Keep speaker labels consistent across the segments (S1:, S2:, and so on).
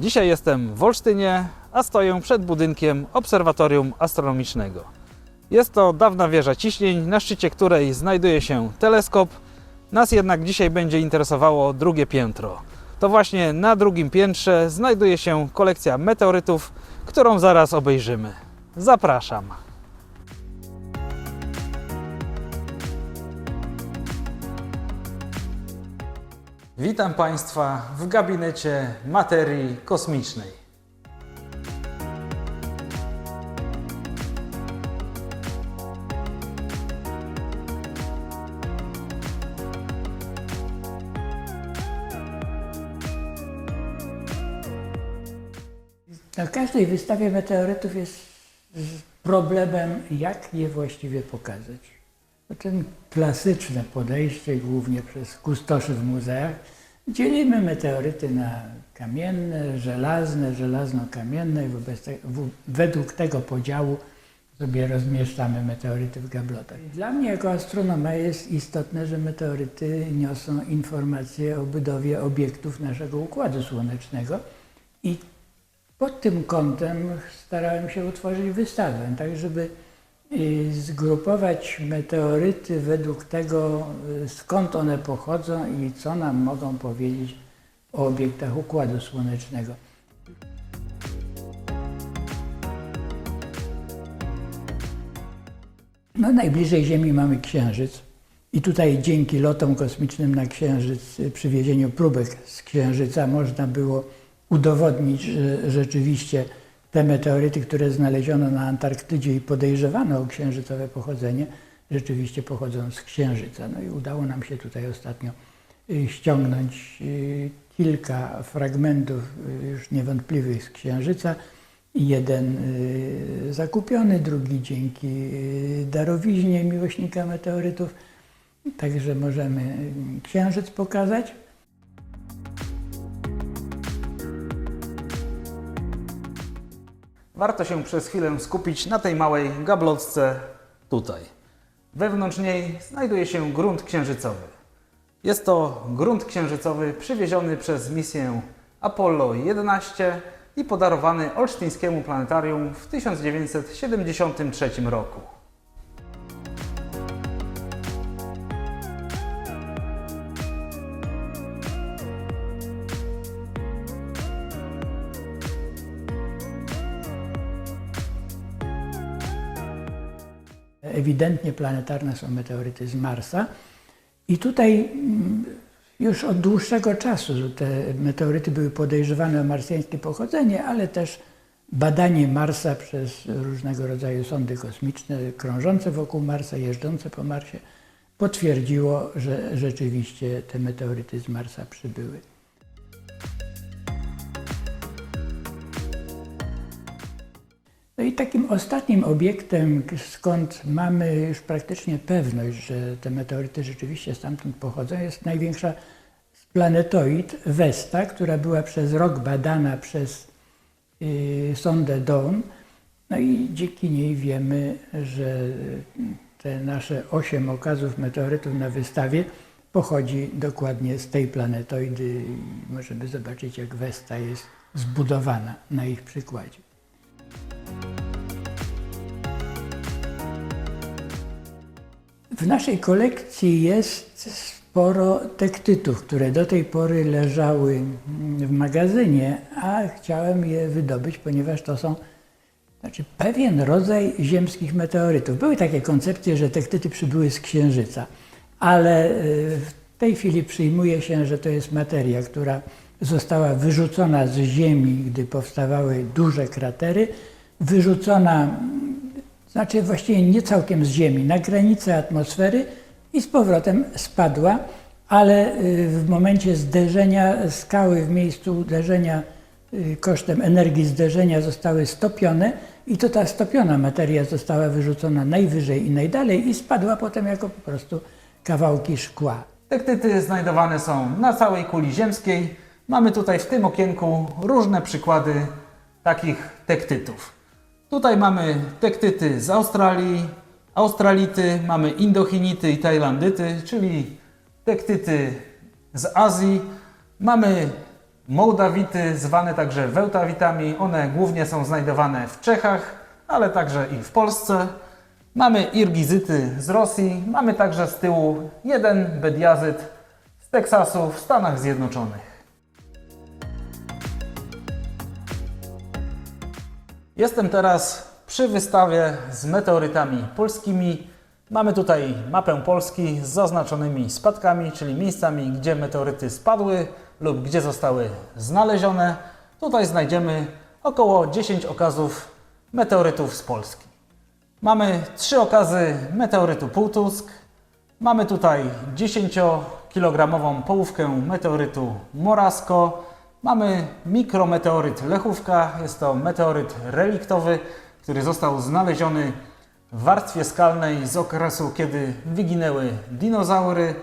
S1: Dzisiaj jestem w Olsztynie, a stoję przed budynkiem Obserwatorium Astronomicznego. Jest to dawna wieża ciśnień, na szczycie której znajduje się teleskop. Nas jednak dzisiaj będzie interesowało drugie piętro. To właśnie na drugim piętrze znajduje się kolekcja meteorytów, którą zaraz obejrzymy. Zapraszam. Witam Państwa w gabinecie materii kosmicznej.
S2: Na każdej wystawie meteorytów jest problemem, jak je właściwie pokazać. To ten klasyczne podejście, głównie przez kustoszy w muzeach, dzielimy meteoryty na kamienne, żelazne, żelazno-kamienne i wobec te, w, według tego podziału sobie rozmieszczamy meteoryty w gablotach. Dla mnie jako astronoma jest istotne, że meteoryty niosą informacje o budowie obiektów naszego Układu Słonecznego i pod tym kątem starałem się utworzyć wystawę, tak żeby zgrupować meteoryty według tego, y, skąd one pochodzą i co nam mogą powiedzieć o obiektach Układu Słonecznego. No, najbliżej Ziemi mamy Księżyc. I tutaj dzięki lotom kosmicznym na Księżyc, y, przywiezieniu próbek z Księżyca, można było udowodnić, że rzeczywiście te meteoryty, które znaleziono na Antarktydzie i podejrzewano o księżycowe pochodzenie, rzeczywiście pochodzą z Księżyca. No i udało nam się tutaj ostatnio y, ściągnąć y, kilka fragmentów y, już niewątpliwych z Księżyca. Jeden zakupiony, drugi dzięki darowiźnie miłośnika meteorytów. Także możemy Księżyc pokazać.
S1: Warto się przez chwilę skupić na tej małej gablotce tutaj. Wewnątrz niej znajduje się grunt księżycowy. Jest to grunt księżycowy przywieziony przez misję Apollo 11 i podarowany Olsztyńskiemu Planetarium w 1973 roku.
S2: Ewidentnie planetarne są meteoryty z Marsa. I tutaj mm, już od dłuższego czasu te meteoryty były podejrzewane o marsjańskie pochodzenie, ale też badanie Marsa przez różnego rodzaju sondy kosmiczne krążące wokół Marsa, jeżdżące po Marsie, potwierdziło, że rzeczywiście te meteoryty z Marsa przybyły. No i takim ostatnim obiektem, skąd mamy już praktycznie pewność, że te meteoryty rzeczywiście stamtąd pochodzą, jest największa z planetoid Vesta, która była przez rok badana przez y, sondę Dawn. No i dzięki niej wiemy, że te nasze osiem okazów meteorytów na wystawie pochodzi dokładnie z tej planetoidy. Możemy zobaczyć, jak Vesta jest zbudowana na ich przykładzie. W naszej kolekcji jest sporo tektytów, które do tej pory leżały w magazynie, a chciałem je wydobyć, ponieważ to są znaczy, pewien rodzaj ziemskich meteorytów. Były takie koncepcje, że tektyty przybyły z Księżyca, ale y, w tej chwili przyjmuje się, że to jest materia, która została wyrzucona z Ziemi, gdy powstawały duże kratery, wyrzucona znaczy właściwie nie całkiem z Ziemi, na granicę atmosfery i z powrotem spadła, ale y, w momencie zderzenia skały w miejscu uderzenia y, kosztem energii zderzenia zostały stopione i to ta stopiona materia została wyrzucona najwyżej i najdalej i spadła potem jako po prostu kawałki szkła.
S1: Tektyty znajdowane są na całej kuli ziemskiej. Mamy tutaj w tym okienku różne przykłady takich tektytów. Tutaj mamy tektyty z Australii, Australity, mamy Indochinity i Tajlandyty, czyli tektyty z Azji. Mamy Mołdawity, zwane także wełtawitami. One głównie są znajdowane w Czechach, ale także i w Polsce. Mamy irgizyty z Rosji, mamy także z tyłu jeden bediazyt z Teksasu w Stanach Zjednoczonych. Jestem teraz przy wystawie z meteorytami polskimi. Mamy tutaj mapę Polski z zaznaczonymi spadkami, czyli miejscami, gdzie meteoryty spadły lub gdzie zostały znalezione. Tutaj znajdziemy około 10 okazów meteorytów z Polski. Mamy trzy okazy meteorytu Półtusk. Mamy tutaj 10-kilogramową połówkę meteorytu Morasko. Mamy mikrometeoryt Lechówka. Jest to meteoryt reliktowy, który został znaleziony w warstwie skalnej z okresu, kiedy wyginęły dinozaury.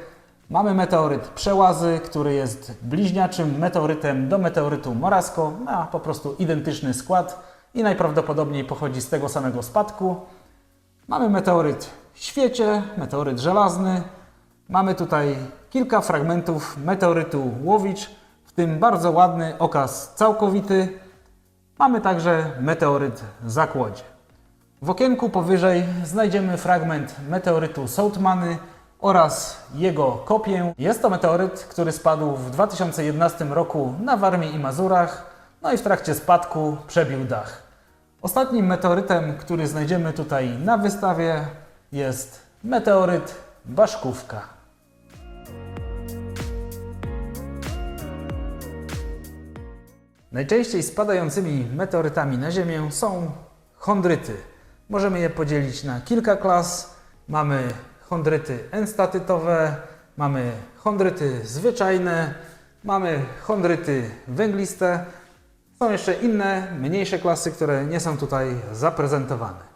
S1: Mamy meteoryt Przełazy, który jest bliźniaczym meteorytem do meteorytu Morasko. Ma po prostu identyczny skład i najprawdopodobniej pochodzi z tego samego spadku. Mamy meteoryt Świecie, meteoryt żelazny. Mamy tutaj kilka fragmentów meteorytu Łowicz, tym bardzo ładny okaz całkowity. Mamy także meteoryt Zakłodzie. W okienku powyżej znajdziemy fragment meteorytu Soutmany oraz jego kopię. Jest to meteoryt, który spadł w 2011 roku na Warmii i Mazurach, no i w trakcie spadku przebił dach. Ostatnim meteorytem, który znajdziemy tutaj na wystawie jest meteoryt Baszkówka. Najczęściej spadającymi meteorytami na Ziemię są chondryty. Możemy je podzielić na kilka klas. Mamy chondryty enstatytowe, mamy chondryty zwyczajne, mamy chondryty węgliste. Są jeszcze inne, mniejsze klasy, które nie są tutaj zaprezentowane.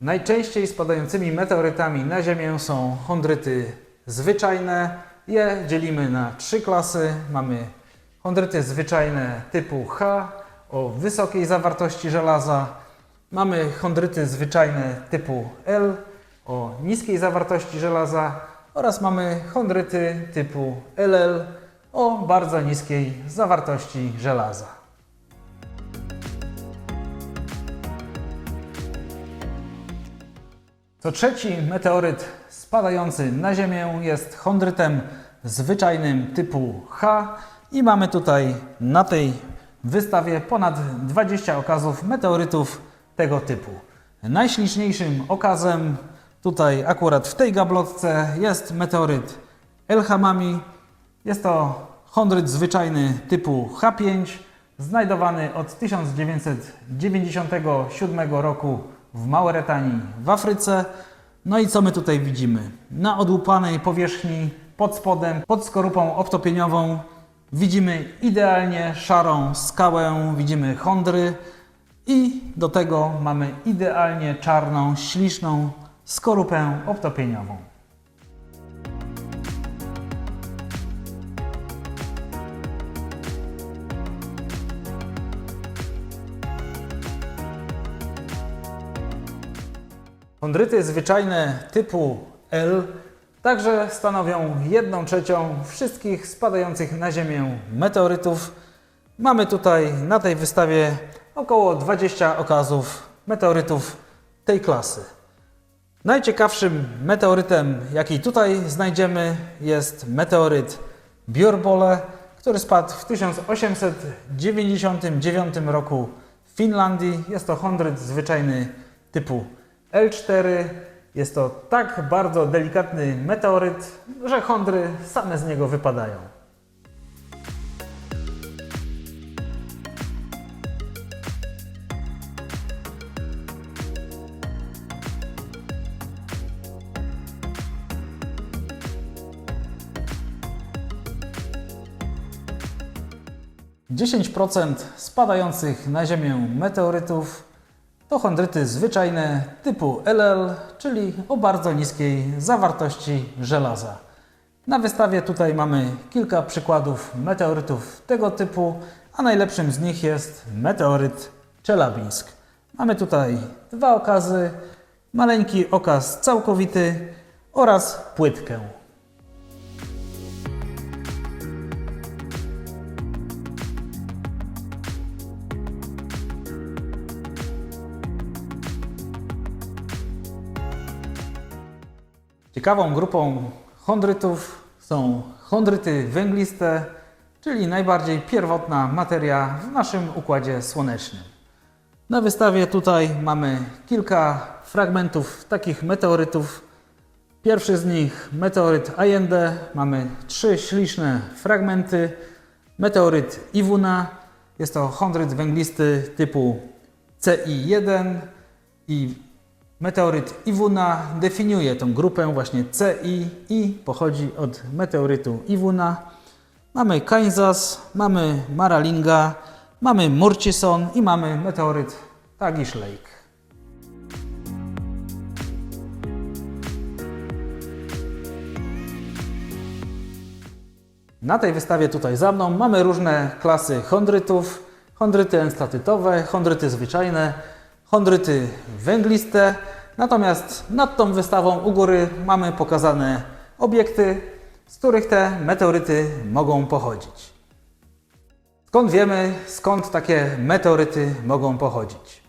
S1: Najczęściej spadającymi meteorytami na Ziemię są chondryty zwyczajne. Je dzielimy na trzy klasy. Mamy chondryty zwyczajne typu H o wysokiej zawartości żelaza. Mamy chondryty zwyczajne typu L o niskiej zawartości żelaza oraz mamy chondryty typu LL o bardzo niskiej zawartości żelaza. Co trzeci meteoryt spadający na Ziemię jest chondrytem zwyczajnym typu H i mamy tutaj na tej wystawie ponad 20 okazów meteorytów tego typu. Najśliczniejszym okazem tutaj akurat w tej gablotce jest meteoryt El Hamami. Jest to chondryt zwyczajny typu H5, znajdowany od 1997 roku w Mauretanii w Afryce. No i co my tutaj widzimy? Na odłupanej powierzchni pod spodem, pod skorupą obtopieniową widzimy idealnie szarą skałę, widzimy chondry i do tego mamy idealnie czarną, śliczną skorupę obtopieniową. Chondryty zwyczajne typu L także stanowią 1 trzecią wszystkich spadających na Ziemię meteorytów. Mamy tutaj na tej wystawie około 20 okazów meteorytów tej klasy. Najciekawszym meteorytem, jaki tutaj znajdziemy, jest meteoryt Björbole, który spadł w 1899 roku w Finlandii. Jest to chondryt zwyczajny typu L4. Jest to tak bardzo delikatny meteoryt, że chondry same z niego wypadają. Dziesięć procent spadających na Ziemię meteorytów to chondryty zwyczajne typu LL, czyli o bardzo niskiej zawartości żelaza. Na wystawie tutaj mamy kilka przykładów meteorytów tego typu, a najlepszym z nich jest meteoryt Czelabińsk. Mamy tutaj dwa okazy, maleńki okaz całkowity oraz płytkę. Ciekawą grupą chondrytów są chondryty węgliste, czyli najbardziej pierwotna materia w naszym układzie słonecznym. Na wystawie tutaj mamy kilka fragmentów takich meteorytów. Pierwszy z nich meteoryt Allende. Mamy trzy śliczne fragmenty. Meteoryt Iwuna. Jest to chondryt węglisty typu CI1 i meteoryt Iwuna definiuje tą grupę właśnie CI i pochodzi od meteorytu Iwuna. Mamy Kansas, mamy Maralinga, mamy Murchison i mamy meteoryt Tagish Lake. Na tej wystawie tutaj za mną mamy różne klasy chondrytów. Chondryty enstatytowe, chondryty zwyczajne, chondryty węgliste. Natomiast nad tą wystawą u góry mamy pokazane obiekty, z których te meteoryty mogą pochodzić. Skąd wiemy, skąd takie meteoryty mogą pochodzić?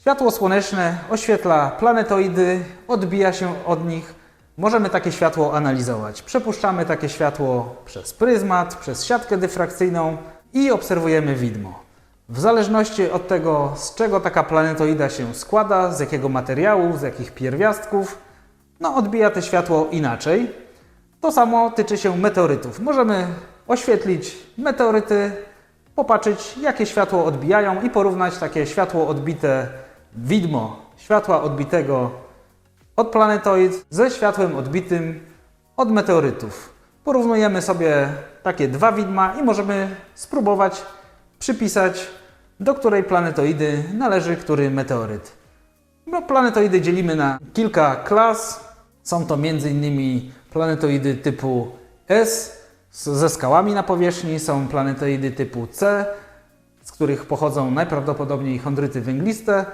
S1: Światło słoneczne oświetla planetoidy, odbija się od nich. Możemy takie światło analizować. Przepuszczamy takie światło przez pryzmat, przez siatkę dyfrakcyjną i obserwujemy widmo. W zależności od tego, z czego taka planetoida się składa, z jakiego materiału, z jakich pierwiastków, no odbija to światło inaczej. To samo tyczy się meteorytów. Możemy oświetlić meteoryty, popatrzeć jakie światło odbijają i porównać takie światło odbite, widmo światła odbitego od planetoid ze światłem odbitym od meteorytów. Porównujemy sobie takie dwa widma i możemy spróbować przypisać, do której planetoidy należy który meteoryt. No, planetoidy dzielimy na kilka klas. Są to m.in. planetoidy typu S ze skałami na powierzchni, są planetoidy typu C, z których pochodzą najprawdopodobniej chondryty węgliste.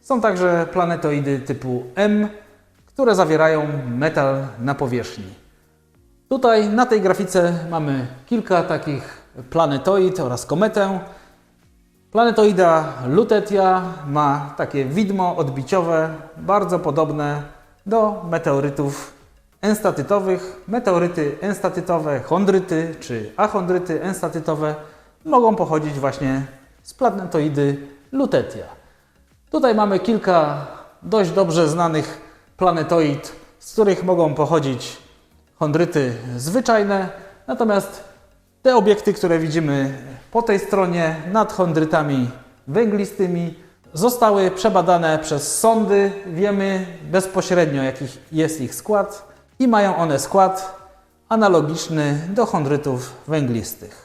S1: Są także planetoidy typu M, które zawierają metal na powierzchni. Tutaj na tej grafice mamy kilka takich planetoid oraz kometę. Planetoida Lutetia ma takie widmo odbiciowe, bardzo podobne do meteorytów enstatytowych. Meteoryty enstatytowe, chondryty czy achondryty enstatytowe mogą pochodzić właśnie z planetoidy Lutetia. Tutaj mamy kilka dość dobrze znanych planetoid, z których mogą pochodzić chondryty zwyczajne, natomiast te obiekty, które widzimy po tej stronie nad chondrytami węglistymi, zostały przebadane przez sondy. Wiemy bezpośrednio, jaki jest ich skład i mają one skład analogiczny do chondrytów węglistych.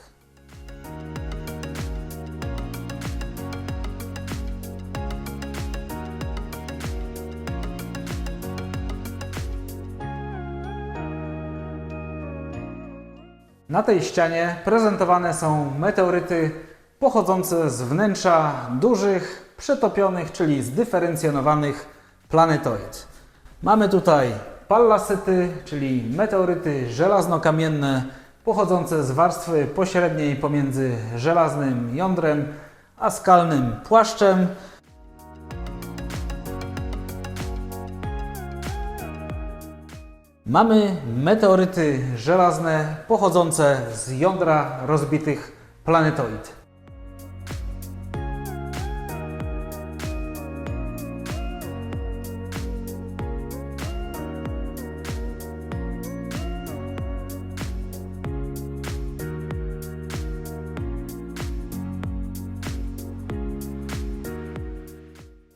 S1: Na tej ścianie prezentowane są meteoryty pochodzące z wnętrza dużych, przetopionych, czyli zdyferencjonowanych planetoid. Mamy tutaj pallasyty, czyli meteoryty żelazno-kamienne pochodzące z warstwy pośredniej pomiędzy żelaznym jądrem a skalnym płaszczem. Mamy meteoryty żelazne pochodzące z jądra rozbitych planetoid.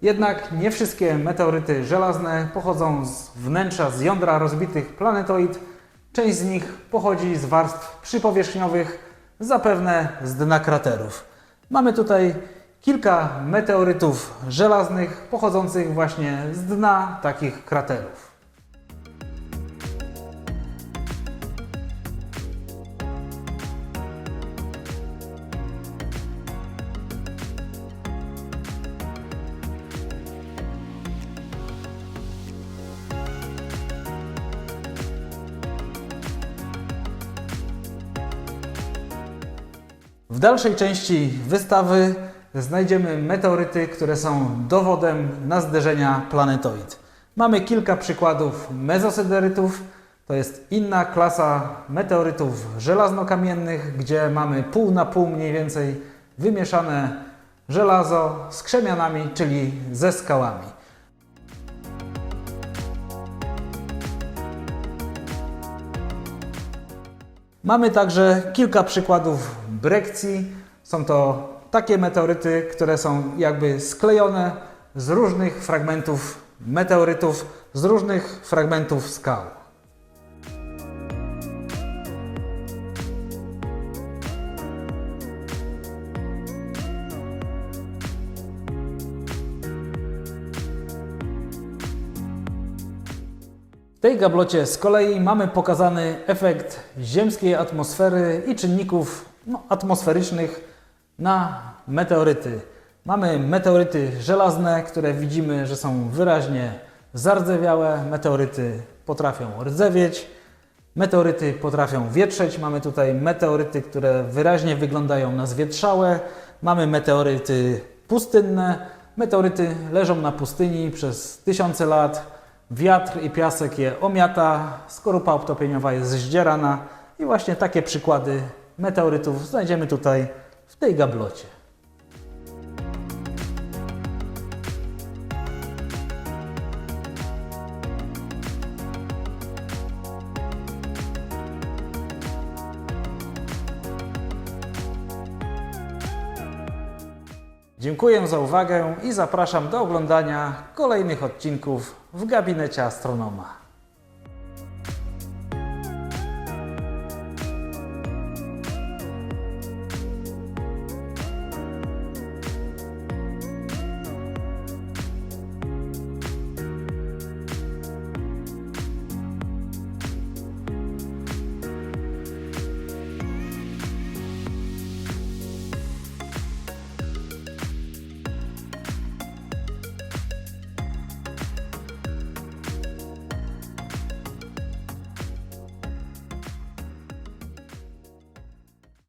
S1: Jednak nie wszystkie meteoryty żelazne pochodzą z wnętrza, z jądra rozbitych planetoid. Część z nich pochodzi z warstw przypowierzchniowych, zapewne z dna kraterów. Mamy tutaj kilka meteorytów żelaznych pochodzących właśnie z dna takich kraterów. Dalszej części wystawy znajdziemy meteoryty, które są dowodem na zderzenia planetoid. Mamy kilka przykładów mezosederytów. To jest inna klasa meteorytów żelazno-kamiennych, gdzie mamy pół na pół mniej więcej wymieszane żelazo z krzemianami, czyli ze skałami. Mamy także kilka przykładów brekcji. Są to takie meteoryty, które są jakby sklejone z różnych fragmentów meteorytów, z różnych fragmentów skał. W tej gablocie z kolei mamy pokazany efekt ziemskiej atmosfery i czynników no, atmosferycznych na meteoryty. Mamy meteoryty żelazne, które widzimy, że są wyraźnie zardzewiałe. Meteoryty potrafią rdzewieć, meteoryty potrafią wietrzeć. Mamy tutaj meteoryty, które wyraźnie wyglądają na zwietrzałe. Mamy meteoryty pustynne. Meteoryty leżą na pustyni przez tysiące lat. Wiatr i piasek je omiata, skorupa obtopieniowa jest zdzierana i właśnie takie przykłady meteorytów znajdziemy tutaj w tej gablocie. Dziękuję za uwagę i zapraszam do oglądania kolejnych odcinków w gabinecie astronoma.